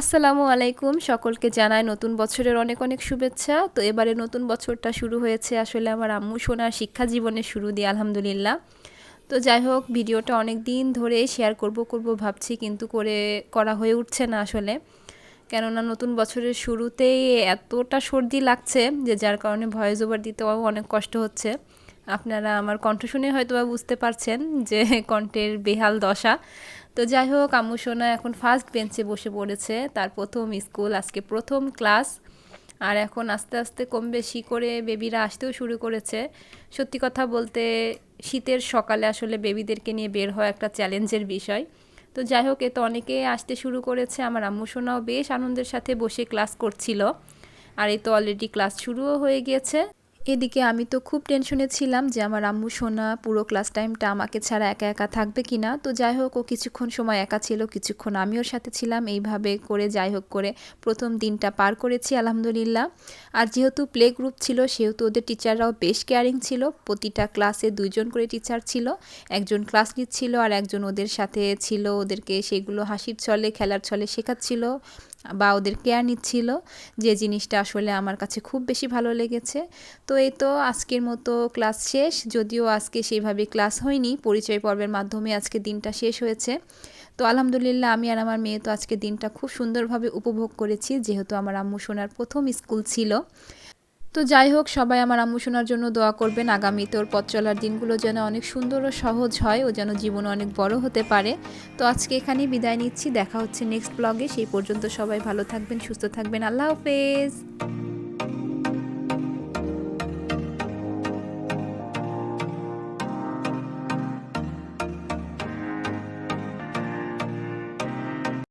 আসসালামু আলাইকুম। সকলকে জানাই নতুন বছরের অনেক অনেক শুভেচ্ছা। তো এবারে নতুন বছরটা শুরু হয়েছে আসলে আমার আম্মু সোনার শিক্ষা জীবনের শুরু দিয়ে, আলহামদুলিল্লাহ। তো যাই হোক, ভিডিওটা অনেক দিন ধরে শেয়ার করব করব, ভাবছি কিন্তু করে, করা হয়ে উঠছে না আসলে। কেননা নতুন বছরের শুরুতেই এতটা সর্দি লাগছে যে যার কারণে ভয়েস ওভার দিতেও অনেক কষ্ট হচ্ছে। আপনারা আমার কণ্ঠ শুনে হয়তো বুঝতে পারছেন যে কণ্ঠের বেহাল দশা। তো যাই হোক, আম্মু সোনা এখন ফার্স্ট বেঞ্চে বসে পড়েছে। তার প্রথম স্কুল আজকে প্রথম ক্লাস আর এখন আস্তে আস্তে কম বেশি করে বেবিরা আসতেও শুরু করেছে। সত্যি কথা বলতে, শীতের সকালে আসলে বেবিদেরকে নিয়ে বের হওয়া একটা চ্যালেঞ্জের বিষয়। তো যাই হোক, এ তো অনেকে আসতে শুরু করেছে। আমার আম্মু সোনাও বেশ আনন্দের সাথে বসে ক্লাস করছিল। আর এই তো অলরেডি ক্লাস শুরুও হয়ে গিয়েছে। এদিকে আমি তো খুব টেনশনে ছিলাম যে আমার আম্মু, সোনা পুরো ক্লাস টাইমটা আমাকে ছাড়া একা একা থাকবে কি না তো যাই হোক, ও কিছুক্ষণ সময় একা ছিল, কিছুক্ষণ আমি ওর সাথে ছিলাম। এইভাবে করে যাই হোক করে প্রথম দিনটা পার করেছি, আলহামদুলিল্লাহ। আর যেহেতু প্লে গ্রুপ ছিল, সেহেতু ওদের টিচাররাও বেশ কেয়ারিং ছিল। প্রতিটা ক্লাসে দুইজন করে টিচার ছিল, একজন ক্লাস নিচ্ছিল আর একজন ওদের সাথে ছিল। ওদেরকে সেগুলো হাসির ছলে, খেলার ছলে শেখাচ্ছিল। বা ওদের কেয়ার নিচ্ছিল যে জিনিসটা আসলে আমার কাছে খুব বেশি ভালো লেগেছে। তো এই তো আজকের মতো ক্লাস শেষ, যদিও আজকে সেইভাবে ক্লাস হয়নি, পরিচয় পর্বের মাধ্যমে আজকে দিনটা শেষ হয়েছে। তো আলহামদুলিল্লাহ আমি আর আমার মেয়ে তো আজকে দিনটা খুব সুন্দরভাবে উপভোগ করেছি, যেহেতু আমার আম্মু সোনার প্রথম স্কুল ছিল। তো যাই হোক, সবাই আমার আম্মু শোনার জন্য দোয়া করবেন। আগামী তোর পথ চলার দিনগুলো যেন অনেক সুন্দর ও সহজ হয় ও যেন জীবনে অনেক বড় হতে পারে। তো আজকে এখানেই বিদায় নিচ্ছি। দেখা হচ্ছে নেক্সট ব্লগে সেই পর্যন্ত সবাই ভালো থাকবেন, সুস্থ থাকবেন। আল্লাহ হাফেজ।